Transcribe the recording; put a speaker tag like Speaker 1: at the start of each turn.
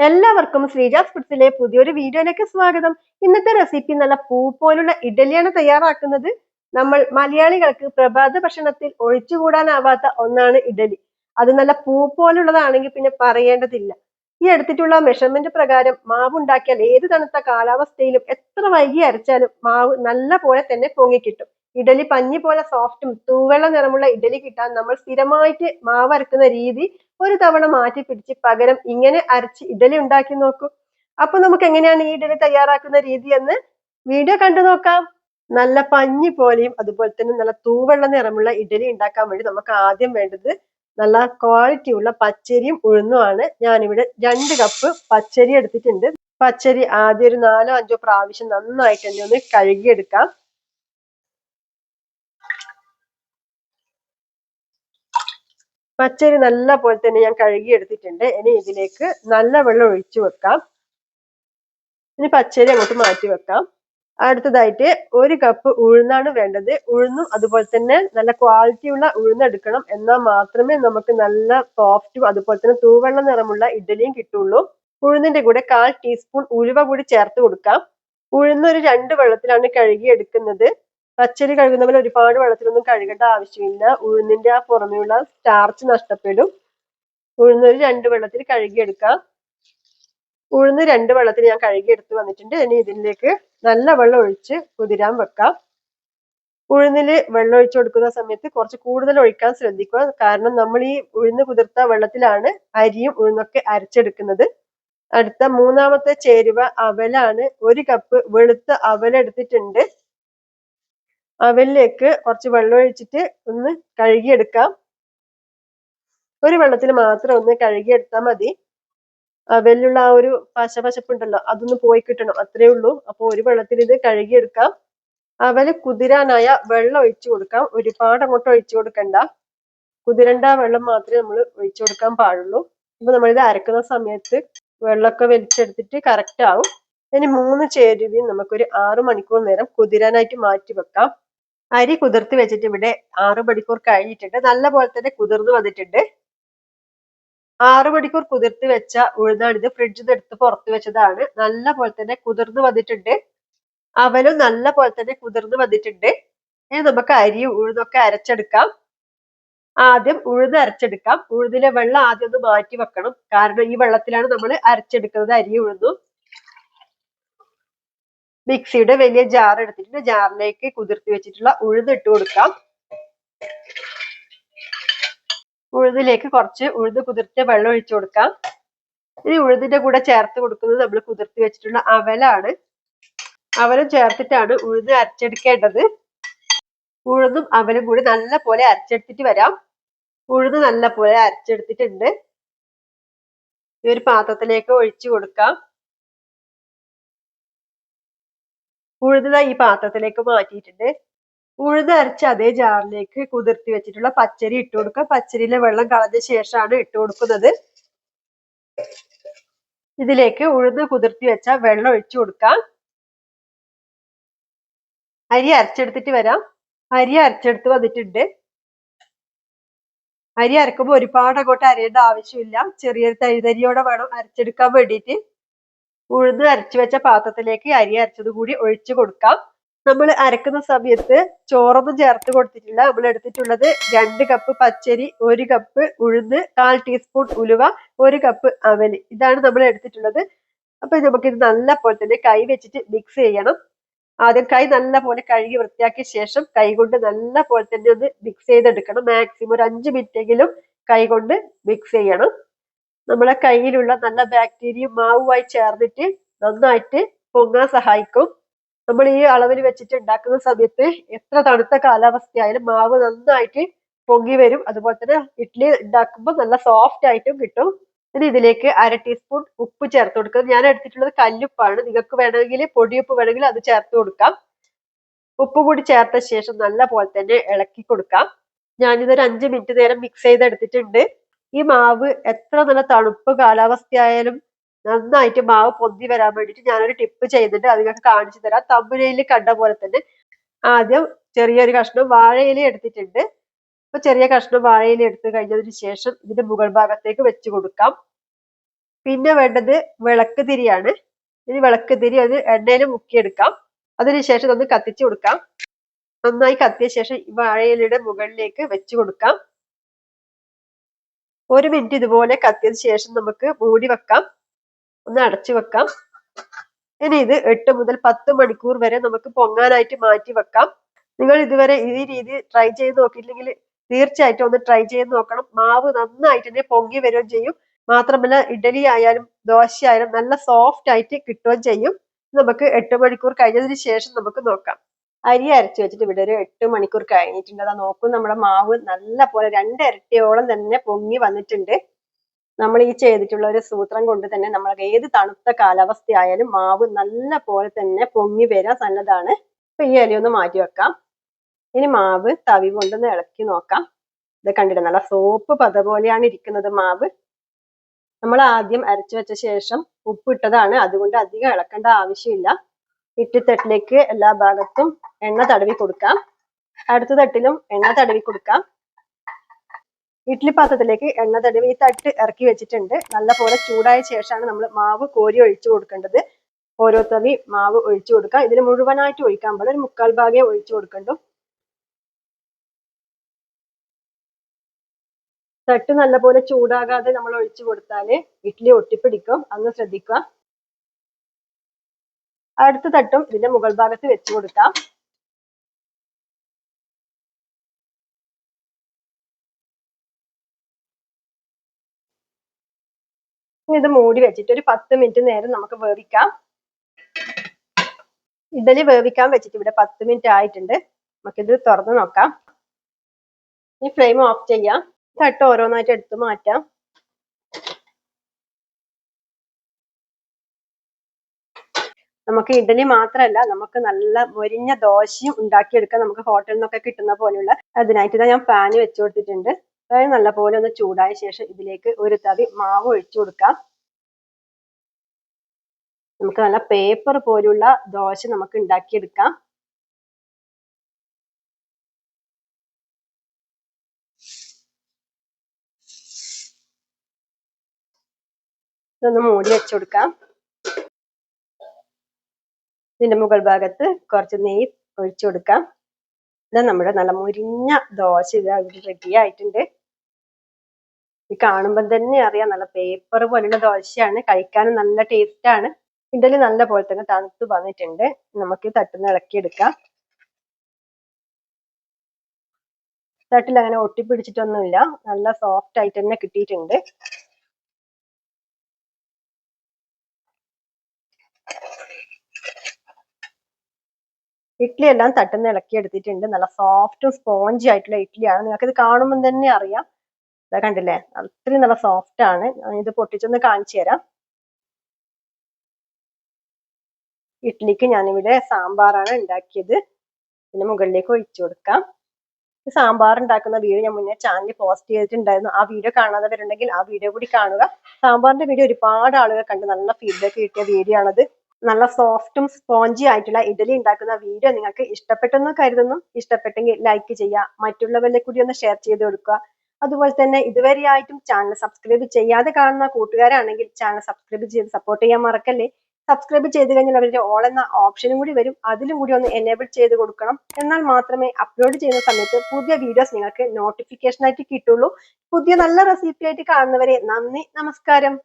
Speaker 1: എല്ലാവർക്കും ശ്രീജാസ് ഫുഡ്സിലെ പുതിയൊരു വീഡിയോയിലേക്ക് സ്വാഗതം. ഇന്നത്തെ റെസിപ്പി നല്ല പൂ പോലുള്ള ഇഡലിയാണ് തയ്യാറാക്കുന്നത്. നമ്മൾ മലയാളികൾക്ക് പ്രഭാത ഭക്ഷണത്തിൽ ഒഴിച്ചുകൂടാനാവാത്ത ഒന്നാണ് ഇഡലി. അത് നല്ല പൂ പോലുള്ളതാണെങ്കിൽ പിന്നെ പറയേണ്ടതില്ല. ഈ എടുത്തിട്ടുള്ള മെഷർമെന്റ് പ്രകാരം മാവ് ഉണ്ടാക്കിയാൽ ഏത് തണുത്ത കാലാവസ്ഥയിലും എത്ര വൈകി അരച്ചാലും മാവ് നല്ല പോലെ തന്നെ പൊങ്ങിക്കിട്ടും ഇഡലി പഞ്ഞി പോലെ സോഫ്റ്റും തൂവെള്ള നിറമുള്ള ഇഡലി കിട്ടാൻ നമ്മൾ സ്ഥിരമായിട്ട് മാവ് അരക്കുന്ന രീതി ഒരു തവണ മാറ്റി പിടിച്ച് പകരം ഇങ്ങനെ അരച്ച് ഇഡലി ഉണ്ടാക്കി നോക്കൂ. അപ്പൊ നമുക്ക് എങ്ങനെയാണ് ഈ ഇഡലി തയ്യാറാക്കുന്ന രീതി എന്ന് വീഡിയോ കണ്ടു നോക്കാം. നല്ല പഞ്ഞി പോലെയും അതുപോലെ തന്നെ നല്ല തൂവെള്ള നിറമുള്ള ഇഡലി ഉണ്ടാക്കാൻ വേണ്ടി നമുക്ക് ആദ്യം വേണ്ടത് നല്ല ക്വാളിറ്റി ഉള്ള പച്ചരിയും ഉഴുന്നുമാണ് ഞാനിവിടെ രണ്ട് കപ്പ് പച്ചരി എടുത്തിട്ടുണ്ട്. പച്ചരി ആദ്യം ഒരു നാലോ അഞ്ചോ പ്രാവശ്യം നന്നായിട്ട് തന്നെ ഒന്ന് കഴുകിയെടുക്കാം. പച്ചരി നല്ല പോലെ തന്നെ ഞാൻ കഴുകി എടുത്തിട്ടുണ്ട് ഇനി ഇതിലേക്ക് നല്ല വെള്ളം ഒഴിച്ചു വെക്കാം. ഇനി പച്ചരി അങ്ങോട്ട് മാറ്റി വെക്കാം. അടുത്തതായിട്ട് ഒരു കപ്പ് ഉഴുന്നാണ് വേണ്ടത്. ഉഴുന്നും അതുപോലെ തന്നെ നല്ല ക്വാളിറ്റിയുള്ള ഉഴുന്ന് എടുക്കണം. എന്നാൽ മാത്രമേ നമുക്ക് നല്ല സോഫ്റ്റും അതുപോലെ തന്നെ തൂവെള്ള നിറമുള്ള ഇഡലിയും കിട്ടുള്ളൂ. ഉഴുന്നിന്റെ കൂടെ കാൽ ടീസ്പൂൺ ഉലുവ കൂടി ചേർത്ത് കൊടുക്കാം. ഉഴുന്ന് ഒരു രണ്ട് വെള്ളത്തിലാണ് കഴുകി എടുക്കുന്നത് പച്ചരി കഴുകുന്ന പോലെ ഒരുപാട് വെള്ളത്തിലൊന്നും കഴുകേണ്ട ആവശ്യമില്ല. ഉഴുന്നിന്റെ ആ പുറമെയുള്ള സ്റ്റാർച്ച് നഷ്ടപ്പെടും. ഉഴുന്ന് ഒരു രണ്ട് വെള്ളത്തിൽ കഴുകിയെടുക്കാം. ഉഴുന്ന് രണ്ട് വെള്ളത്തിൽ ഞാൻ കഴുകിയെടുത്ത് വന്നിട്ടുണ്ട്. ഇനി ഇതിലേക്ക് നല്ല വെള്ളം ഒഴിച്ച് കുതിരാൻ വെക്കാം. ഉഴുന്നിൽ വെള്ളം ഒഴിച്ചു കൊടുക്കുന്ന സമയത്ത് കുറച്ച് കൂടുതൽ ഒഴിക്കാൻ ശ്രദ്ധിക്കുക. കാരണം നമ്മൾ ഈ ഉഴുന്ന് കുതിർത്ത വെള്ളത്തിലാണ് അരിയും ഉഴുന്നൊക്കെ അരച്ചെടുക്കുന്നത്. അടുത്ത മൂന്നാമത്തെ ചേരുവ അവലാണ്. ഒരു കപ്പ് വെളുത്ത അവൽ എടുത്തിട്ടുണ്ട് അവലിലേക്ക് കുറച്ച് വെള്ളം ഒഴിച്ചിട്ട് ഒന്ന് കഴുകിയെടുക്കാം. ഒരു വെള്ളത്തിൽ മാത്രം ഒന്ന് കഴുകിയെടുത്താൽ മതി. അവലിലുള്ള ആ ഒരു പശപശപ്പുണ്ടല്ലോ അതൊന്ന് പോയി കിട്ടണം അത്രേ ഉള്ളൂ. അപ്പോൾ ഒരു വെള്ളത്തിൽ ഇത് കഴുകിയെടുക്കാം. അവൽ കുതിരാനായ വെള്ളം ഒഴിച്ചു കൊടുക്കാം. ഒരുപാട് അങ്ങോട്ട് ഒഴിച്ചു കൊടുക്കണ്ട. കുതിരണ്ട വെള്ളം മാത്രമേ നമ്മൾ ഒഴിച്ചു കൊടുക്കാൻ പാടുള്ളൂ. അപ്പൊ നമ്മളിത് അരക്കുന്ന സമയത്ത് വെള്ളമൊക്കെ വലിച്ചെടുത്തിട്ട് കറക്റ്റ് ആവും. ഇനി മൂന്ന് ചേരുവയും നമുക്കൊരു ആറു മണിക്കൂർ നേരം കുതിരാനായിട്ട് മാറ്റി വെക്കാം. അരി കുതിർത്ത് വെച്ചിട്ട് ഇവിടെ ആറു മണിക്കൂർ കഴിഞ്ഞിട്ടുണ്ട്. നല്ലപോലെ തന്നെ കുതിർന്ന് വന്നിട്ടുണ്ട്. ആറു മണിക്കൂർ കുതിർത്ത് വെച്ച ഉഴുന്നാണിത് ഫ്രിഡ്ജിൽ നിന്ന് എടുത്ത് പുറത്ത് വെച്ചതാണ്. നല്ല പോലെ തന്നെ കുതിർന്ന് വന്നിട്ടുണ്ട്. അവലും നല്ല പോലെ തന്നെ കുതിർന്ന് വന്നിട്ടുണ്ട്. ഇനി നമുക്ക് അരി ഉഴുന്നൊക്കെ അരച്ചെടുക്കാം. ആദ്യം ഉഴുന്ന് അരച്ചെടുക്കാം. ഉഴുന്നിലെ വെള്ളം ആദ്യം ഒന്ന് മാറ്റി വെക്കണം. കാരണം ഈ വെള്ളത്തിലാണ് നമ്മൾ അരച്ചെടുക്കുന്നത് അരി ഉഴുന്നും. മിക്സിയുടെ വലിയ ജാർ എടുത്തിട്ട് ജാറിലേക്ക് കുതിർത്തി വെച്ചിട്ടുള്ള ഉഴുത് ഇട്ട് കൊടുക്കാം. ഉഴുതിലേക്ക് കുറച്ച് ഉഴുത് കുതിർത്തിയ വെള്ളം ഒഴിച്ചു കൊടുക്കാം. ഇനി ഉഴുതിന്റെ കൂടെ ചേർത്ത് കൊടുക്കുന്നത് നമ്മൾ കുതിർത്തി വെച്ചിട്ടുള്ള അവലാണ്. അവലും ചേർത്തിട്ടാണ് ഉഴുന്ന് അരച്ചെടുക്കേണ്ടത്. ഉഴുന്നും അവലും കൂടി നല്ല പോലെ അരച്ചെടുത്തിട്ട് വരാം. ഉഴുന്ന് നല്ല പോലെ അരച്ചെടുത്തിട്ടുണ്ട്. ഈ ഒരു പാത്രത്തിലേക്ക് ഒഴിച്ചു കൊടുക്കാം. ഉഴുന്ന ഈ പാത്രത്തിലേക്ക് മാറ്റിയിട്ടുണ്ട്. ഉഴുത് അരച്ച അതേ ജാറിലേക്ക് കുതിർത്തി വെച്ചിട്ടുള്ള പച്ചരി ഇട്ട് കൊടുക്കുക. പച്ചരിയിലെ വെള്ളം കളഞ്ഞ ശേഷമാണ് ഇട്ട് കൊടുക്കുന്നത്. ഇതിലേക്ക് ഉഴുന്ന് കുതിർത്തി വെച്ച വെള്ളം ഒഴിച്ചു കൊടുക്കാം അരി അരച്ചെടുത്തിട്ട് വരാം. അരി അരച്ചെടുത്ത് വന്നിട്ടുണ്ട്. അരി അരക്കുമ്പോൾ ഒരുപാട് അങ്ങോട്ട് അരയേണ്ട ആവശ്യമില്ല. ചെറിയൊരു തരിതരിയോടെ വേണം അരച്ചെടുക്കാൻ വേണ്ടിയിട്ട്. ഉഴുന്ന് അരച്ചു വെച്ച പാത്രത്തിലേക്ക് അരി അരച്ചത് കൂടി ഒഴിച്ചു കൊടുക്കാം. നമ്മൾ അരക്കുന്ന സമയത്ത് ചോറൊന്നും ചേർത്ത് കൊടുത്തിട്ടില്ല. നമ്മൾ എടുത്തിട്ടുള്ളത് രണ്ട് കപ്പ് പച്ചരി ഒരു കപ്പ് ഉഴുന്ന് കാൽ ടീസ്പൂൺ ഉലുവ ഒരു കപ്പ് അവൽ. ഇതാണ് നമ്മൾ എടുത്തിട്ടുള്ളത്. അപ്പൊ നമുക്കിത് നല്ല പോലെ തന്നെ കൈ വെച്ചിട്ട് മിക്സ് ചെയ്യണം. ആദ്യം കൈ നല്ല പോലെ കഴുകി വൃത്തിയാക്കിയ ശേഷം കൈ കൊണ്ട് നല്ല പോലെ തന്നെ ഒന്ന് മിക്സ് ചെയ്തെടുക്കണം. മാക്സിമം ഒരു അഞ്ച് മിനിറ്റ് എങ്കിലും കൈ കൊണ്ട് മിക്സ് ചെയ്യണം. നമ്മളെ കയ്യിലുള്ള നല്ല ബാക്ടീരിയ മാവുമായി ചേർന്നിട്ട് നന്നായിട്ട് പൊങ്ങാൻ സഹായിക്കും. നമ്മൾ ഈ അളവിൽ വെച്ചിട്ട് ഉണ്ടാക്കുന്ന സമയത്ത് എത്ര തണുത്ത കാലാവസ്ഥയായാലും മാവ് നന്നായിട്ട് പൊങ്ങി വരും. അതുപോലെ തന്നെ ഇഡ്ഡലി ഉണ്ടാക്കുമ്പോൾ നല്ല സോഫ്റ്റ് ആയിട്ടും കിട്ടും. ഇനി ഇതിലേക്ക് അര ടീസ്പൂൺ ഉപ്പ് ചേർത്ത് കൊടുക്കുക. ഞാൻ എടുത്തിട്ടുള്ളത് കല്ലുപ്പാണ്. നിങ്ങൾക്ക് വേണമെങ്കിൽ പൊടിയുപ്പ് വേണമെങ്കിൽ അത് ചേർത്ത് കൊടുക്കാം. ഉപ്പ് കൂടി ചേർത്ത ശേഷം നല്ല പോലെ തന്നെ ഇളക്കി കൊടുക്കാം. ഞാനിതൊരു അഞ്ച് മിനിറ്റ് നേരം മിക്സ് ചെയ്തെടുത്തിട്ടുണ്ട്. ഈ മാവ് എത്ര നല്ല തണുപ്പ് കാലാവസ്ഥയായാലും നന്നായിട്ട് മാവ് പൊന്തി വരാൻ വേണ്ടിയിട്ട് ഞാനൊരു ടിപ്പ് ചെയ്യുന്നുണ്ട്. അത് നിങ്ങൾക്ക് കാണിച്ചു തരാം. തമ്പുരയിൽ കണ്ട പോലെ തന്നെ ആദ്യം ചെറിയൊരു കഷ്ണം വാഴയില എടുത്തിട്ടുണ്ട്. അപ്പൊ ചെറിയ കഷ്ണം വാഴയില എടുത്തു കഴിഞ്ഞതിന് ശേഷം ഇതിന്റെ മുകൾ ഭാഗത്തേക്ക് വെച്ച് കൊടുക്കാം. പിന്നെ വേണ്ടത് വിളക്ക് തിരിയാണ്. ഇനി വിളക്ക് തിരി അത് എണ്ണയിൽ മുക്കിയെടുക്കാം. അതിനുശേഷം ഒന്ന് കത്തിച്ചു കൊടുക്കാം. നന്നായി കത്തിയ ശേഷം വാഴയിലയുടെ മുകളിലേക്ക് വെച്ച് കൊടുക്കാം. ഒരു മിനിറ്റ് ഇതുപോലെ കത്തിയതിന് ശേഷം നമുക്ക് മൂടി വെക്കാം. ഒന്ന് അടച്ചു വെക്കാം. ഇനി ഇത് എട്ട് മുതൽ പത്ത് മണിക്കൂർ വരെ നമുക്ക് പൊങ്ങാനായിട്ട് മാറ്റി വെക്കാം. നിങ്ങൾ ഇതുവരെ ഈ രീതി ട്രൈ ചെയ്ത് നോക്കിയില്ലെങ്കിൽ തീർച്ചയായിട്ടും ഒന്ന് ട്രൈ ചെയ്ത് നോക്കണം. മാവ് നന്നായിട്ട് തന്നെ പൊങ്ങി വരികയും ചെയ്യും. മാത്രമല്ല ഇഡലി ആയാലും ദോശ ആയാലും നല്ല സോഫ്റ്റ് ആയിട്ട് കിട്ടുകയും ചെയ്യും. നമുക്ക് എട്ട് മണിക്കൂർ കഴിഞ്ഞതിന് ശേഷം നമുക്ക് നോക്കാം. അരി അരച്ചു വെച്ചിട്ട് ഇവിടെ ഒരു എട്ട് മണിക്കൂർ കഴിഞ്ഞിട്ടുണ്ട് അതാ നോക്കൂ നമ്മുടെ മാവ് നല്ല പോലെ രണ്ട് ഇരട്ടിയോളം തന്നെ പൊങ്ങി വന്നിട്ടുണ്ട്. നമ്മൾ ഈ ചെയ്തിട്ടുള്ള ഒരു സൂത്രം കൊണ്ട് തന്നെ നമ്മൾ ഏത് തണുത്ത കാലാവസ്ഥയായാലും മാവ് നല്ല പോലെ തന്നെ പൊങ്ങി വരാൻ നല്ലതാണ്. അപ്പൊ ഈ അരി ഒന്ന് മാറ്റി വെക്കാം. ഇനി മാവ് തവി കൊണ്ടൊന്ന് ഇളക്കി നോക്കാം. ഇത് കണ്ടിട്ട് നല്ല സോപ്പ് പത പോലെയാണ് ഇരിക്കുന്നത് മാവ്. നമ്മൾ ആദ്യം അരച്ചു വെച്ച ശേഷം ഉപ്പിട്ടതാണ്. അതുകൊണ്ട് അധികം ഇളക്കേണ്ട ആവശ്യമില്ല. ഇട്ടിത്തട്ടിലേക്ക് എല്ലാ ഭാഗത്തും എണ്ണ തടവി കൊടുക്കാം. അടുത്ത തട്ടിലും എണ്ണ തടവി കൊടുക്കാം. ഇഡ്ഡലി പാത്രത്തിലേക്ക് എണ്ണ തടവി ഈ തട്ട് ഇറക്കി വെച്ചിട്ടുണ്ട്. നല്ല പോലെ ചൂടായ ശേഷമാണ് നമ്മൾ മാവ് കോരി ഒഴിച്ചു കൊടുക്കേണ്ടത്. ഓരോ തവി മാവ് ഒഴിച്ചു കൊടുക്കാം. ഇതിന് മുഴുവനായിട്ട് ഒഴിക്കാൻ പാടില്ല. ഒരു മുക്കാൽ ഭാഗേ ഒഴിച്ചു കൊടുക്കണ്ടു. തട്ട് നല്ലപോലെ ചൂടാകാതെ നമ്മൾ ഒഴിച്ചു കൊടുത്താൽ ഇഡ്ഡലി ഒട്ടിപ്പിടിക്കും. അന്ന് ശ്രദ്ധിക്കുക. അടുത്ത തട്ടും ഇതിന്റെ മുകൾ ഭാഗത്ത് വെച്ചു കൊടുക്കാം. ഇത് മൂടി വെച്ചിട്ട് ഒരു പത്ത് മിനിറ്റ് നേരം നമുക്ക് വേവിക്കാം. ഇഡലി വേവിക്കാൻ വെച്ചിട്ട് ഇവിടെ പത്ത് മിനിറ്റ് ആയിട്ടുണ്ട്. നമുക്കിത് തുറന്ന് നോക്കാം. ഈ ഫ്ലെയിം ഓഫ് ചെയ്യാം. തട്ട് ഓരോന്നായിട്ട് എടുത്ത് മാറ്റാം. നമുക്ക് ഇഡലി മാത്രമല്ല നമുക്ക് നല്ല മൊരിഞ്ഞ ദോശയും ഉണ്ടാക്കിയെടുക്കാം നമുക്ക് ഹോട്ടലിൽ നിന്നൊക്കെ കിട്ടുന്ന പോലെയുള്ള അതിനായിട്ട് ഞാൻ പാന് വെച്ചു കൊടുത്തിട്ടുണ്ട്. പാൻ നല്ലപോലെ ഒന്ന് ചൂടായ ശേഷം ഇതിലേക്ക് ഒരു തവി മാവ് ഒഴിച്ചു കൊടുക്കാം. നമുക്ക് നല്ല പേപ്പർ പോലുള്ള ദോശ നമുക്ക് ഉണ്ടാക്കിയെടുക്കാം. ഇതൊന്ന് മൂടി വെച്ചു കൊടുക്കാം. ഇതിന്റെ മുകൾ ഭാഗത്ത് കുറച്ച് നെയ്യ് ഒഴിച്ചു കൊടുക്കാം. ഇതാ നമ്മുടെ നല്ല മുരിഞ്ഞ ദോശ ഇതാ ഇവിടെ റെഡി ആയിട്ടുണ്ട്. ഇത് കാണുമ്പോൾ തന്നെ അറിയാം നല്ല പേപ്പർ പോലുള്ള ദോശയാണ്. കഴിക്കാനും നല്ല ടേസ്റ്റ് ആണ്. ഇഡലി നല്ല പോലെ തന്നെ തണുത്ത് വന്നിട്ടുണ്ട്. നമുക്ക് തട്ടുന്ന ഇളക്കിയെടുക്കാം തട്ടിൽ അങ്ങനെ ഒട്ടിപ്പിടിച്ചിട്ടൊന്നുമില്ല. നല്ല സോഫ്റ്റ് ആയിട്ട് തന്നെ കിട്ടിയിട്ടുണ്ട്. ഇഡ്ഡലി എല്ലാം തട്ടുന്ന ഇളക്കി എടുത്തിട്ടുണ്ട്. നല്ല സോഫ്റ്റും സ്പോഞ്ചി ആയിട്ടുള്ള ഇഡ്ഡലിയാണ് നിങ്ങൾക്ക് ഇത് കാണുമ്പോൾ തന്നെ അറിയാം. ഇതാ കണ്ടില്ലേ? അത്രയും നല്ല സോഫ്റ്റ് ആണ്. ഇത് പൊട്ടിച്ചൊന്ന് കാണിച്ചു തരാം. ഇഡ്ഡലിക്ക് ഞാനിവിടെ സാമ്പാറാണ് ഉണ്ടാക്കിയത്. പിന്നെ മുകളിലേക്ക് ഒഴിച്ചു കൊടുക്കാം. സാമ്പാർ ഉണ്ടാക്കുന്ന വീഡിയോ ഞാൻ മുന്നേ ചാനലിൽ പോസ്റ്റ് ചെയ്തിട്ടുണ്ടായിരുന്നു. ആ വീഡിയോ കാണാതെ വരുന്നുണ്ടെങ്കിൽ ആ വീഡിയോ കൂടി കാണുക. സാമ്പാറിന്റെ വീഡിയോ ഒരുപാട് ആളുകൾ കണ്ട് നല്ല ഫീഡ്ബാക്ക് കിട്ടിയ വീഡിയോ ആണത്. നല്ല സോഫ്റ്റും സ്പോഞ്ചി ആയിട്ടുള്ള ഇഡലി ഉണ്ടാക്കുന്ന വീഡിയോ നിങ്ങൾക്ക് ഇഷ്ടപ്പെട്ടെന്ന് കരുതുന്നു. ഇഷ്ടപ്പെട്ടെങ്കിൽ ലൈക്ക് ചെയ്യുക. മറ്റുള്ളവരിലെ കൂടി ഒന്ന് ഷെയർ ചെയ്ത് കൊടുക്കുക. അതുപോലെ തന്നെ ഇതുവരെയായിട്ടും ചാനൽ സബ്സ്ക്രൈബ് ചെയ്യാതെ കാണുന്ന കൂട്ടുകാരാണെങ്കിൽ ചാനൽ സബ്സ്ക്രൈബ് ചെയ്ത് സപ്പോർട്ട് ചെയ്യാൻ മറക്കല്ലേ? സബ്സ്ക്രൈബ് ചെയ്ത് കഴിഞ്ഞാൽ അവരുടെ ഓൾ എന്ന ഓപ്ഷനും കൂടി വരും. അതിലും കൂടി ഒന്ന് എനേബിൾ ചെയ്ത് കൊടുക്കണം. എന്നാൽ മാത്രമേ അപ്ലോഡ് ചെയ്യുന്ന സമയത്ത് പുതിയ വീഡിയോസ് നിങ്ങൾക്ക് നോട്ടിഫിക്കേഷൻ ആയിട്ട് കിട്ടുള്ളൂ. പുതിയ നല്ല റെസിപ്പി ആയിട്ട് കാണുന്നവരെ നന്ദി നമസ്കാരം.